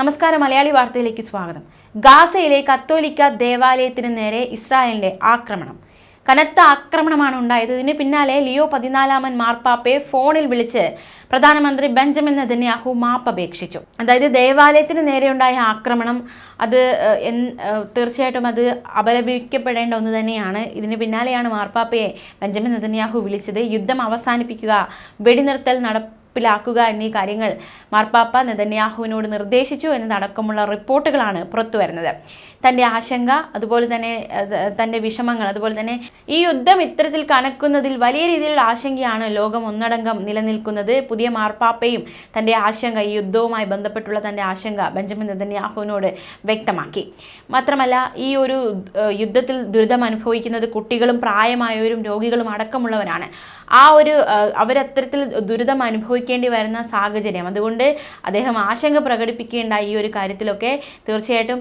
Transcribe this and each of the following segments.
നമസ്കാരം മലയാളി വാർത്തയിലേക്ക് സ്വാഗതം. ഗാസയിലെ കത്തോലിക്ക ദേവാലയത്തിന് നേരെ ഇസ്രായേലിന്റെ ആക്രമണം. കനത്ത ആക്രമണമാണ് ഉണ്ടായത്. ഇതിന് പിന്നാലെ ലിയോ പതിനാലാമൻ മാർപ്പാപ്പയെ ഫോണിൽ വിളിച്ച് പ്രധാനമന്ത്രി ബെഞ്ചമിൻ നെതന്യാഹു മാപ്പ് അപേക്ഷിച്ചു. അതായത് ദേവാലയത്തിന് നേരെയുണ്ടായ ആക്രമണം അത് തീർച്ചയായിട്ടും അത് അപലപിക്കപ്പെടേണ്ട ഒന്ന് തന്നെയാണ്. ഇതിന് പിന്നാലെയാണ് മാർപ്പാപ്പയെ ബെഞ്ചമിൻ നെതന്യാഹു വിളിച്ചത്. യുദ്ധം അവസാനിപ്പിക്കുക വെടിനിർത്തൽ നടപ്പിലാക്കുക എന്നീ കാര്യങ്ങൾ മാർപ്പാപ്പ നെതന്യാഹുവിനോട് നിർദ്ദേശിച്ചു എന്നതടക്കമുള്ള റിപ്പോർട്ടുകളാണ് പുറത്തുവരുന്നത്. തന്റെ ആശങ്ക അതുപോലെ തന്നെ തന്റെ വിഷമങ്ങൾ അതുപോലെ തന്നെ ഈ യുദ്ധം ഇത്തരത്തിൽ കണക്കുന്നതിൽ വലിയ രീതിയിലുള്ള ആശങ്കയാണ് ലോകം ഒന്നടങ്കം നിലനിൽക്കുന്നത്. പുതിയ മാർപ്പാപ്പയും തന്റെ ആശങ്ക ഈ യുദ്ധവുമായി ബന്ധപ്പെട്ടുള്ള തന്റെ ആശങ്ക ബെഞ്ചമിൻ നെതന്യാഹുവിനോട് വ്യക്തമാക്കി. മാത്രമല്ല ഈ ഒരു യുദ്ധത്തിൽ ദുരിതം അനുഭവിക്കുന്നത് കുട്ടികളും പ്രായമായവരും രോഗികളും അടക്കമുള്ളവരാണ്. ആ ഒരു അവരത്തരത്തിൽ ദുരിതം അനുഭവിക്കേണ്ടി വരുന്ന സാഹചര്യം. അതുകൊണ്ട് അദ്ദേഹം ആശങ്ക പ്രകടിപ്പിക്കേണ്ട ഈ ഒരു കാര്യത്തിലൊക്കെ തീർച്ചയായിട്ടും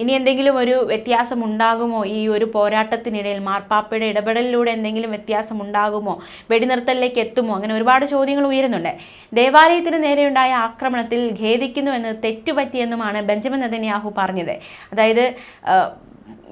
ഇനി എന്തെങ്കിലും ഒരു വ്യത്യാസം ഉണ്ടാകുമോ? ഈ ഒരു പോരാട്ടത്തിനിടയിൽ മാർപ്പാപ്പയുടെ ഇടപെടലിലൂടെ എന്തെങ്കിലും വ്യത്യാസം ഉണ്ടാകുമോ? വെടിനിർത്തലിലേക്ക് എത്തുമോ? അങ്ങനെ ഒരുപാട് ചോദ്യങ്ങൾ ഉയരുന്നുണ്ട്. ദേവാലയത്തിന് നേരെയുണ്ടായ ആക്രമണത്തിൽ ഖേദിക്കുന്നുവെന്ന് തെറ്റുപറ്റിയെന്നുമാണ് ബെഞ്ചമിൻ നെതന്യാഹു പറഞ്ഞത്. അതായത്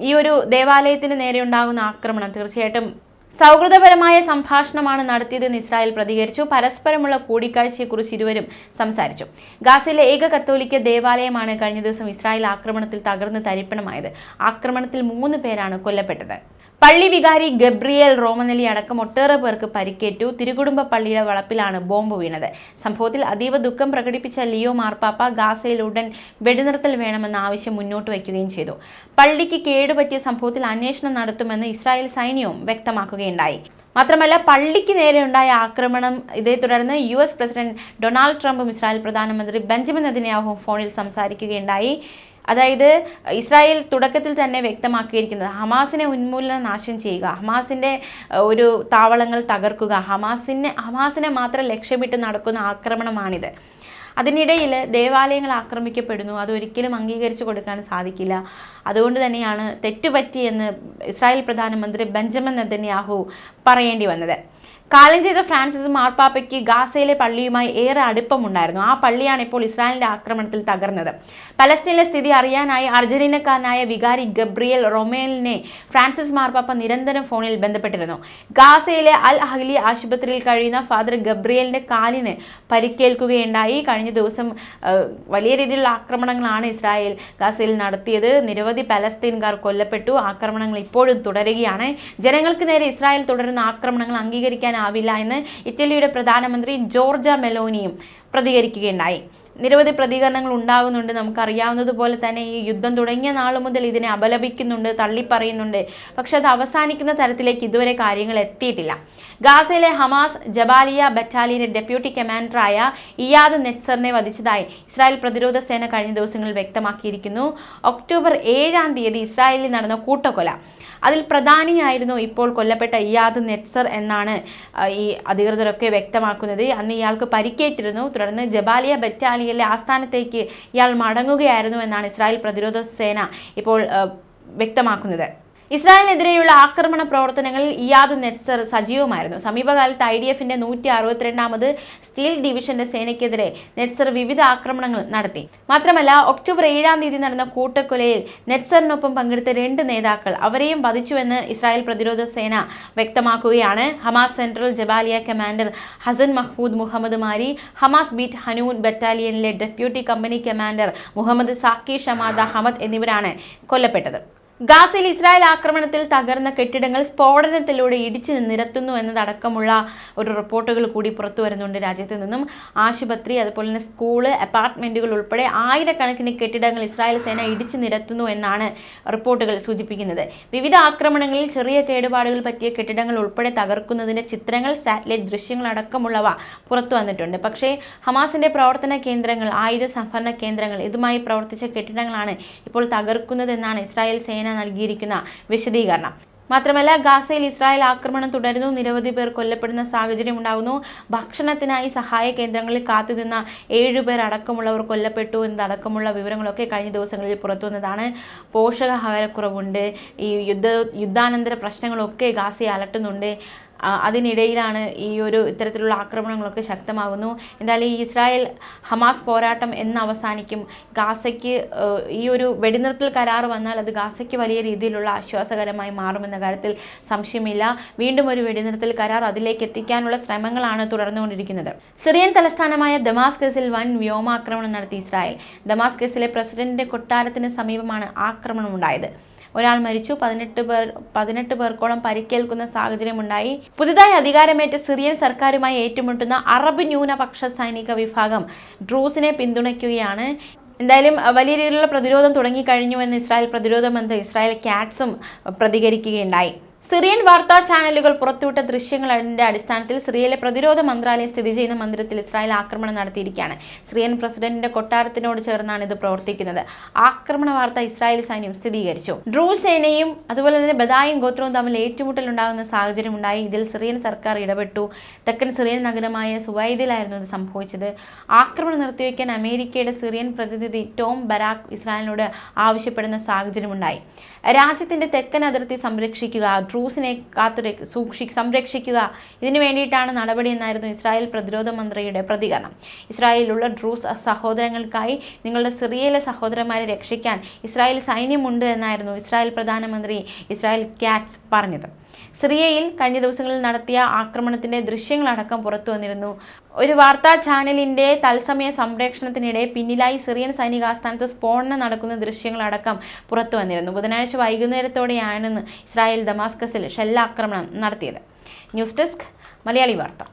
ഈ ഒരു ദേവാലയത്തിന് നേരെയുണ്ടാകുന്ന ആക്രമണം തീർച്ചയായിട്ടും സൗഹൃദപരമായ സംഭാഷണമാണ് നടത്തിയതെന്ന് ഇസ്രായേൽ പ്രതികരിച്ചു. പരസ്പരമുള്ള കൂടിക്കാഴ്ചയെക്കുറിച്ച് ഇരുവരും സംസാരിച്ചു. ഗാസയിലെ ഏക കത്തോലിക്ക ദേവാലയമാണ് കഴിഞ്ഞ ദിവസം ഇസ്രായേൽ ആക്രമണത്തിൽ തകർന്ന് തരിപ്പണമായത്. ആക്രമണത്തിൽ മൂന്ന് പേരാണ് കൊല്ലപ്പെട്ടത്. പള്ളി വികാരി ഗബ്രിയേൽ റോമനലി അടക്കം ഒട്ടേറെ പേർക്ക് പരിക്കേറ്റു. തിരുകുടുംബ പള്ളിയുടെ വളപ്പിലാണ് ബോംബ് വീണത്. സംഭവത്തിൽ അതീവ ദുഃഖം പ്രകടിപ്പിച്ച ലിയോ മാർപ്പാപ്പ ഗാസയിൽ ഉടൻ വെടിനിർത്തൽ വേണമെന്ന ആവശ്യം മുന്നോട്ട് വയ്ക്കുകയും ചെയ്തു. പള്ളിക്ക് കേടുപറ്റിയ സംഭവത്തിൽ അന്വേഷണം നടത്തുമെന്ന് ഇസ്രായേൽ സൈന്യവും വ്യക്തമാക്കുകയുണ്ടായി. മാത്രമല്ല പള്ളിക്ക് നേരെയുണ്ടായ ആക്രമണം ഇതേ തുടർന്ന് യു എസ് പ്രസിഡന്റ് ഡൊണാൾഡ് ട്രംപും ഇസ്രായേൽ പ്രധാനമന്ത്രി ബെഞ്ചമിൻ നെതന്യാഹുവും ഫോണിൽ സംസാരിക്കുകയുണ്ടായി. അതായത് ഇസ്രായേൽ തുടക്കത്തിൽ തന്നെ വ്യക്തമാക്കിയിരിക്കുന്നത് ഹമാസിനെ ഉന്മൂലനം നാശം ചെയ്യുക ഹമാസിന്റെ ഒരു താവളങ്ങൾ തകർക്കുക ഹമാസിനെ ഹമാസിനെ മാത്രം ലക്ഷ്യമിട്ട് നടക്കുന്ന ആക്രമണമാണിത്. അതിനിടയിൽ ദേവാലയങ്ങൾ ആക്രമിക്കപ്പെടുന്നു അതൊരിക്കലും അംഗീകരിച്ചു കൊടുക്കാൻ സാധിക്കില്ല. അതുകൊണ്ട് തന്നെയാണ് തെറ്റുപറ്റിയെന്ന് ഇസ്രായേൽ പ്രധാനമന്ത്രി ബെഞ്ചമിൻ നെതന്യാഹു പറയേണ്ടി വന്നത്. കാലം ചെയ്ത ഫ്രാൻസിസ് മാർപ്പാപ്പയ്ക്ക് ഗാസയിലെ പള്ളിയുമായി ഏറെ അടുപ്പമുണ്ടായിരുന്നു. ആ പള്ളിയാണ് ഇപ്പോൾ ഇസ്രായേലിന്റെ ആക്രമണത്തിൽ തകർന്നത്. പലസ്തീനിലെ സ്ഥിതി അറിയാനായി അർജന്റീനക്കാരനായ വികാരി ഗബ്രിയൽ റൊമേലിനെ ഫ്രാൻസിസ് മാർപ്പാപ്പ നിരന്തരം ഫോണിൽ ബന്ധപ്പെട്ടിരുന്നു. ഗാസയിലെ അൽ അഹ്ലി ആശുപത്രിയിൽ കഴിയുന്ന ഫാദർ ഗബ്രിയലിന്റെ കാലിന് പരിക്കേൽക്കുകയുണ്ടായി. കഴിഞ്ഞ ദിവസം വലിയ രീതിയിലുള്ള ആക്രമണങ്ങളാണ് ഇസ്രായേൽ ഗാസയിൽ നടത്തിയത്. നിരവധി പലസ്തീൻകാർ കൊല്ലപ്പെട്ടു. ആക്രമണങ്ങൾ ഇപ്പോഴും തുടരുകയാണ്. ജനങ്ങൾക്ക് നേരെ ഇസ്രായേൽ തുടരുന്ന ആക്രമണങ്ങൾ അംഗീകരിക്കാനാവില്ല എന്ന് ഇറ്റലിയുടെ പ്രധാനമന്ത്രി ജോർജ മെലോനിയും പ്രതികരിക്കുകയുണ്ടായി. നിരവധി പ്രതികരണങ്ങൾ ഉണ്ടാകുന്നുണ്ട്. നമുക്കറിയാവുന്നതുപോലെ തന്നെ ഈ യുദ്ധം തുടങ്ങിയ നാൾ മുതൽ ഇതിനെ അപലപിക്കുന്നുണ്ട് തള്ളിപ്പറയുന്നുണ്ട്. പക്ഷെ അത് അവസാനിക്കുന്ന തരത്തിലേക്ക് ഇതുവരെ കാര്യങ്ങൾ എത്തിയിട്ടില്ല. ഗാസയിലെ ഹമാസ് ജബാലിയ ബറ്റാലിയന്റെ ഡെപ്യൂട്ടി കമാൻഡറായ ഇയാദ് നെറ്റ്സറിനെ വധിച്ചതായി ഇസ്രായേൽ പ്രതിരോധ സേന കഴിഞ്ഞ ദിവസങ്ങളിൽ വ്യക്തമാക്കിയിരിക്കുന്നു. ഒക്ടോബർ ഏഴാം തീയതി ഇസ്രായേലിൽ നടന്ന കൂട്ടക്കൊല. അതിൽ പ്രധാനിയായിരുന്നു ഇപ്പോൾ കൊല്ലപ്പെട്ട ഇയാദ് നെറ്റ്സർ എന്നാണ് ഈ അധികൃതരൊക്കെ വ്യക്തമാക്കുന്നത്. അന്ന് ഇയാൾക്ക് പരിക്കേറ്റിരുന്നു. തുടർന്ന് ജബാലിയ ബറ്റാലിയനിലെ ആസ്ഥാനത്തേക്ക് ഇയാൾ മടങ്ങുകയായിരുന്നു എന്നാണ് ഇസ്രായേൽ പ്രതിരോധ സേന ഇപ്പോൾ വ്യക്തമാക്കുന്നത്. ഇസ്രായേലിനെതിരെയുള്ള ആക്രമണ പ്രവർത്തനങ്ങളിൽ ഇയാദ് നെറ്റ്സർ സജീവമായിരുന്നു. സമീപകാലത്ത് ഐ ഡി എഫിന്റെ നൂറ്റി അറുപത്തിരണ്ടാമത് സ്റ്റീൽ ഡിവിഷന്റെ സേനയ്ക്കെതിരെ നെറ്റ്സർ വിവിധ ആക്രമണങ്ങൾ നടത്തി. മാത്രമല്ല ഒക്ടോബർ ഏഴാം തീയതി നടന്ന കൂട്ടക്കൊലയിൽ നെറ്റ്സറിനൊപ്പം പങ്കെടുത്ത രണ്ട് നേതാക്കൾ അവരെയും വധിച്ചുവെന്ന് ഇസ്രായേൽ പ്രതിരോധ സേന വ്യക്തമാക്കുകയാണ്. Hamas central Jabalia commander Hasan Mahmoud Muhammad Mari Hamas Beit Hanoun ബറ്റാലിയനിലെ deputy company commander Muhammad Zaki Shamada Ahmad എന്നിവരാണ് കൊല്ലപ്പെട്ടത്. ഗാസയിൽ ഇസ്രായേൽ ആക്രമണത്തിൽ തകർന്ന കെട്ടിടങ്ങൾ സ്ഫോടനത്തിലൂടെ ഇടിച്ചു നിരത്തുന്നു എന്നതടക്കമുള്ള ഒരു റിപ്പോർട്ടുകൾ കൂടി പുറത്തു വരുന്നുണ്ട് രാജ്യത്ത് നിന്നും. ആശുപത്രി അതുപോലെ തന്നെ സ്കൂൾ അപ്പാർട്ട്മെന്റുകൾ ഉൾപ്പെടെ ആയിരക്കണക്കിന് കെട്ടിടങ്ങൾ ഇസ്രായേൽ സേന ഇടിച്ചു നിരത്തുന്നു എന്നാണ് റിപ്പോർട്ടുകൾ സൂചിപ്പിക്കുന്നത്. വിവിധ ആക്രമണങ്ങളിൽ ചെറിയ കേടുപാടുകൾ പറ്റിയ കെട്ടിടങ്ങൾ ഉൾപ്പെടെ തകർക്കുന്നതിന്റെ ചിത്രങ്ങൾ സാറ്റലൈറ്റ് ദൃശ്യങ്ങൾ അടക്കമുള്ളവ പുറത്തു വന്നിട്ടുണ്ട്. പക്ഷേ ഹമാസിന്റെ പ്രവർത്തന കേന്ദ്രങ്ങൾ ആയുധ സംഭരണ കേന്ദ്രങ്ങൾ ഇതുമായി പ്രവർത്തിച്ച കെട്ടിടങ്ങളാണ് ഇപ്പോൾ തകർക്കുന്നതെന്നാണ് ഇസ്രായേൽ സേന നൽകിയിരിക്കുന്ന വിശദീകരണം. മാത്രമല്ല ഗാസയിൽ ഇസ്രായേൽ ആക്രമണം തുടരുന്നു. നിരവധി പേർ കൊല്ലപ്പെടുന്ന സാഹചര്യം ഉണ്ടാകുന്നു. ഭക്ഷണത്തിനായി സഹായ കേന്ദ്രങ്ങളിൽ കാത്തുനിന്ന ഏഴുപേർ അടക്കമുള്ളവർ കൊല്ലപ്പെട്ടു എന്നതടക്കമുള്ള വിവരങ്ങളൊക്കെ കഴിഞ്ഞ ദിവസങ്ങളിൽ പുറത്തുവന്നതാണ് പോഷകാഹാരക്കുറവുണ്ട്. ഈ യുദ്ധ യുദ്ധാനന്തര പ്രശ്നങ്ങളൊക്കെ ഗാസയെ അലട്ടുന്നുണ്ട്. അതിനിടയിലാണ് ഈ ഒരു ഇത്തരത്തിലുള്ള ആക്രമണങ്ങളൊക്കെ ശക്തമാകുന്നു. എന്തായാലും ഈ ഇസ്രായേൽ ഹമാസ് പോരാട്ടം എന്ന് അവസാനിക്കും. ഗാസയ്ക്ക് ഈ ഒരു വെടിനിർത്തൽ കരാർ വന്നാൽ അത് ഗാസയ്ക്ക് വലിയ രീതിയിലുള്ള ആശ്വാസകരമായി മാറുമെന്ന കാര്യത്തിൽ സംശയമില്ല. വീണ്ടും ഒരു വെടിനിർത്തൽ കരാർ അതിലേക്ക് എത്തിക്കാനുള്ള ശ്രമങ്ങളാണ് തുടർന്നുകൊണ്ടിരിക്കുന്നത്. സിറിയൻ തലസ്ഥാനമായ ദമാസ്കസിൽ വൻ വ്യോമാക്രമണം നടത്തി ഇസ്രായേൽ. ദമാസ്കസിലെ പ്രസിഡന്റിന്റെ കൊട്ടാരത്തിന് സമീപമാണ് ആക്രമണം ഉണ്ടായത് ഒരാൾ മരിച്ചു. പതിനെട്ട് പേർ പതിനെട്ട് പേർക്കോളം പരിക്കേൽക്കുന്ന സാഹചര്യമുണ്ടായി. പുതുതായി അധികാരമേറ്റ സിറിയൻ സർക്കാരുമായി ഏറ്റുമുട്ടുന്ന അറബ് ന്യൂനപക്ഷ സൈനിക വിഭാഗം ഡ്രൂസിനെ പിന്തുണയ്ക്കുകയാണ്. എന്തായാലും വലിയ രീതിയിലുള്ള പ്രതിരോധം തുടങ്ങിക്കഴിഞ്ഞു എന്ന് ഇസ്രായേൽ പ്രതിരോധ മന്ത്രി ഇസ്രായേൽ കാറ്റ്സും പ്രതികരിക്കുകയുണ്ടായി. സിറിയൻ വാർത്താ ചാനലുകൾ പുറത്തുവിട്ട ദൃശ്യങ്ങളുടെ അടിസ്ഥാനത്തിൽ സിറിയയിലെ പ്രതിരോധ മന്ത്രാലയം സ്ഥിതി ചെയ്യുന്ന മന്ദിരത്തിൽ ഇസ്രായേൽ ആക്രമണം നടത്തിയിരിക്കുകയാണ്. സിറിയൻ പ്രസിഡന്റിന്റെ കൊട്ടാരത്തിനോട് ചേർന്നാണ് ഇത് പ്രവർത്തിക്കുന്നത്. ആക്രമണ വാർത്ത ഇസ്രായേൽ സൈന്യം സ്ഥിരീകരിച്ചു. ഡ്രൂ സേനയും അതുപോലെ തന്നെ ബദായും ഗോത്രവും തമ്മിൽ ഏറ്റുമുട്ടൽ ഉണ്ടാകുന്ന സാഹചര്യം ഉണ്ടായി. ഇതിൽ സിറിയൻ സർക്കാർ ഇടപെട്ടു. തെക്കൻ സിറിയൻ നഗരമായ സുവൈദിലായിരുന്നു ഇത് സംഭവിച്ചത്. ആക്രമണം നിർത്തിവെക്കാൻ അമേരിക്കയുടെ സിറിയൻ പ്രതിനിധി ടോം ബരാക്ക് ഇസ്രായേലിനോട് ആവശ്യപ്പെടുന്ന സാഹചര്യമുണ്ടായി. രാജ്യത്തിന്റെ തെക്കൻ അതിർത്തി സംരക്ഷിക്കുക ഡ്രൂസിനെ കാത്തു സൂക്ഷി സംരക്ഷിക്കുക. ഇതിനു വേണ്ടിയിട്ടാണ് നടപടി എന്നായിരുന്നു ഇസ്രായേൽ പ്രതിരോധ മന്ത്രിയുടെ പ്രതികരണം. ഇസ്രായേലിലുള്ള ഡ്രൂസ് സഹോദരങ്ങൾക്കായി നിങ്ങളുടെ സിറിയയിലെ സഹോദരന്മാരെ രക്ഷിക്കാൻ ഇസ്രായേൽ സൈന്യമുണ്ട് എന്നായിരുന്നു ഇസ്രായേൽ പ്രധാനമന്ത്രി ഇസ്രായേൽ കാറ്റ്സ് പറഞ്ഞത്. സിറിയയിൽ കഴിഞ്ഞ ദിവസങ്ങളിൽ നടത്തിയ ആക്രമണത്തിന്റെ ദൃശ്യങ്ങളടക്കം പുറത്തു വന്നിരുന്നു. ഒരു വാർത്താ ചാനലിന്റെ തത്സമയ സംപ്രേഷണത്തിനിടെ പിന്നിലായി സിറിയൻ സൈനിക ആസ്ഥാനത്ത് സ്ഫോടനം നടക്കുന്ന ദൃശ്യങ്ങളടക്കം പുറത്തു വന്നിരുന്നു. ബുധനാഴ്ച വൈകുന്നേരത്തോടെയാണെന്ന് ഇസ്രായേൽ ദമാസ്കസിൽ ഷെല്ലാക്രമണം നടത്തിയത്. ന്യൂസ് ഡെസ്ക് മലയാളി വാർത്ത.